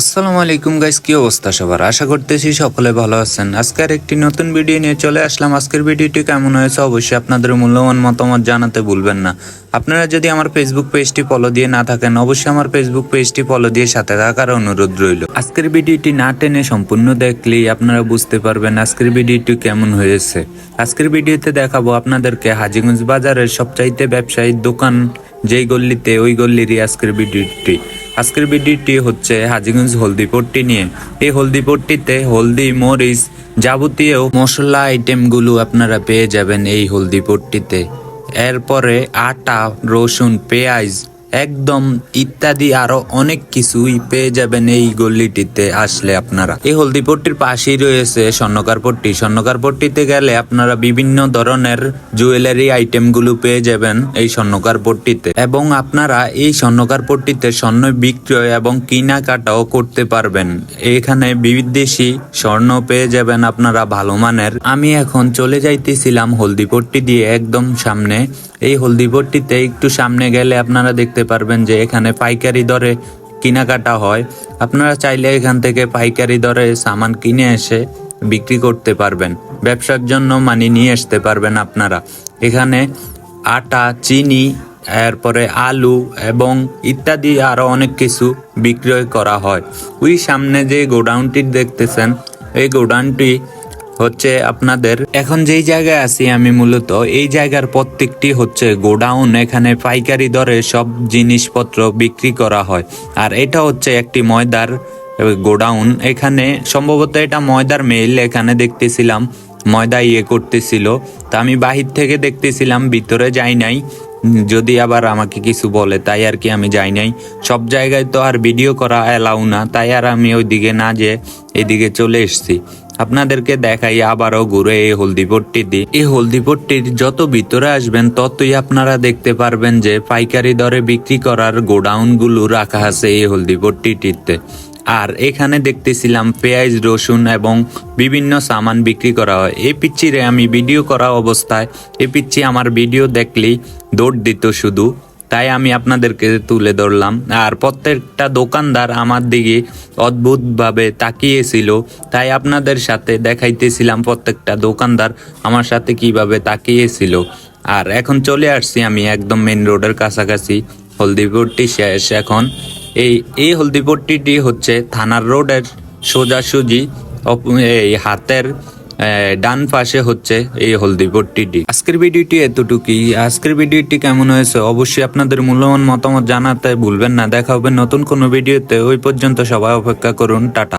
আসসালামু আলাইকুম গাইস কি অবস্থা সবার? আশা করতেছি সকলে ভালো আছেন। আজকের একটি নতুন ভিডিও নিয়ে চলে আসলাম। আজকের ভিডিওটি কেমন হয়েছে অবশ্যই আপনাদের মূল্যবান মতামত জানাতে ভুলবেন না। আপনারা যদি আমার ফেসবুক পেজটি ফলো দিয়ে না থাকেন, অবশ্যই আমার ফেসবুক পেজটি ফলো দিয়ে সাথে থাকার অনুরোধ রইল। আজকের ভিডিওটি না টেনে সম্পূর্ণ দেখলেই আপনারা বুঝতে পারবেন আজকের ভিডিওটি কেমন হয়েছে। আজকের ভিডিওতে দেখাবো আপনাদেরকে হাজিগঞ্জ বাজারের সবচাইতে ব্যবসায়ী দোকান, যেই গল্লিতে ওই গল্লিরই আজকের ভিডিওটি আজকের ভিডিওটি হচ্ছে হাজিগঞ্জ হলদিপট্টি নিয়ে। এই হলদিপট্টিতে হলদি, মরিচ যাবতীয় মশলা আইটেমগুলো আপনারা পেয়ে যাবেন এই হলদিপট্টিতে এরপরে আটা, রসুন, পেঁয়াজ একদম ইত্যাদি আরও অনেক কিছুই পেয়ে যাবেন এই গল্লিটিতে আসলে আপনারা। এই হলদিপট্টির পাশেই রয়েছে স্বর্ণকার পট্টি। স্বর্ণকার পট্টিতে গেলে আপনারা বিভিন্ন ধরনের জুয়েলারি আইটেমগুলো পেয়ে যাবেন এই স্বর্ণকার পট্টিতে। এবং আপনারা এই স্বর্ণকার পট্টিতে স্বর্ণ বিক্রয় এবং কেনাকাটাও করতে পারবেন। এখানে বিদেশি স্বর্ণ পেয়ে যাবেন আপনারা ভালো মানের। আমি এখন চলে যাইতেছিলাম হলদিপট্টি দিয়ে একদম সামনে। এই হলদিপট্টিতে একটু সামনে গেলে আপনারা দেখতে পারবেন যে এখানে পাইকারি দরে কেনাকাটা হয়। আপনারা চাইলে এখান থেকে পাইকারি দরে সামান কিনে এসে বিক্রি করতে পারবেন। ব্যবসার জন্য মানি নিয়ে আসতে পারবেন আপনারা। এখানে আটা, চিনি, এরপরে আলু এবং ইত্যাদি আরও অনেক কিছু বিক্রয় করা হয়। ওই সামনে যে গোডাউনটি দেখতেছেন, এই গোডাউনটি হচ্ছে আপনাদের। এখন যেই জায়গায় আছি আমি মূলত, এই জায়গার প্রত্যেকটি হচ্ছে গোডাউন, এখানে পাইকারি দরে সব জিনিসপত্র বিক্রি করা হয়। আর এটা হচ্ছে একটি ময়দার গোডাউন। এখানে সম্ভবত এটা ময়দার মেইল, এখানে দেখতেছিলাম, ময়দা ইয়ে করতেছিল। তা আমি বাহির থেকে দেখতেছিলাম, ভিতরে যাই নাই। যদি আবার আমাকে কিছু বলে, তাই আর কি আমি যাই নাই। সব জায়গায় তো আর ভিডিও করা অ্যালাউ না, তাই আর আমি ওইদিকে না যে এদিকে চলে এসেছি। আপনাদেরকে দেখাই, আবারও ঘুরে এই হলদিপট্টি দিয়ে এই হলদিপট্টির যত ভিতরে আসবেন, ততই আপনারা দেখতে পারবেন যে পাইকারি দরে বিক্রি করার গোডাউনগুলো রাখা আছে এই হলদিপট্টিটিতে আর এখানে দেখতেছিলাম পেঁয়াজ, রসুন এবং বিভিন্ন সামান বিক্রি করা হয়। এই পিচ্চিরে আমি ভিডিও করা অবস্থায়, এই পিচ্ছি আমার ভিডিও দেখলেই দৌড় দিত শুধু। তাই আমি আপনাদেরকে তুলে ধরলাম। আর প্রত্যেকটা দোকানদার আমার দিকে অদ্ভুতভাবে তাকিয়েছিল, তাই আপনাদের সাথে দেখাইতেছিলাম প্রত্যেকটা দোকানদার আমার সাথে কীভাবে তাকিয়েছিল। আর এখন চলে আসছি আমি একদম মেন রোডের কাছাকাছি হলদিপুরটি শেষ এখন। এই এই হলদিপট্টিটি হচ্ছে থানার রোডের সোজাসুজি এই হাতের ডান পাশে হচ্ছে এই হলদি পট্টিটি আজকের ভিডিওটি এতটুকুই। আজকের ভিডিওটি কেমন হয়েছে অবশ্যই আপনাদের মূল্যবান মতামত জানাতে ভুলবেন না। দেখা হবে নতুন কোনো ভিডিওতে। ওই পর্যন্ত সবাই অপেক্ষা করুন। টাটা।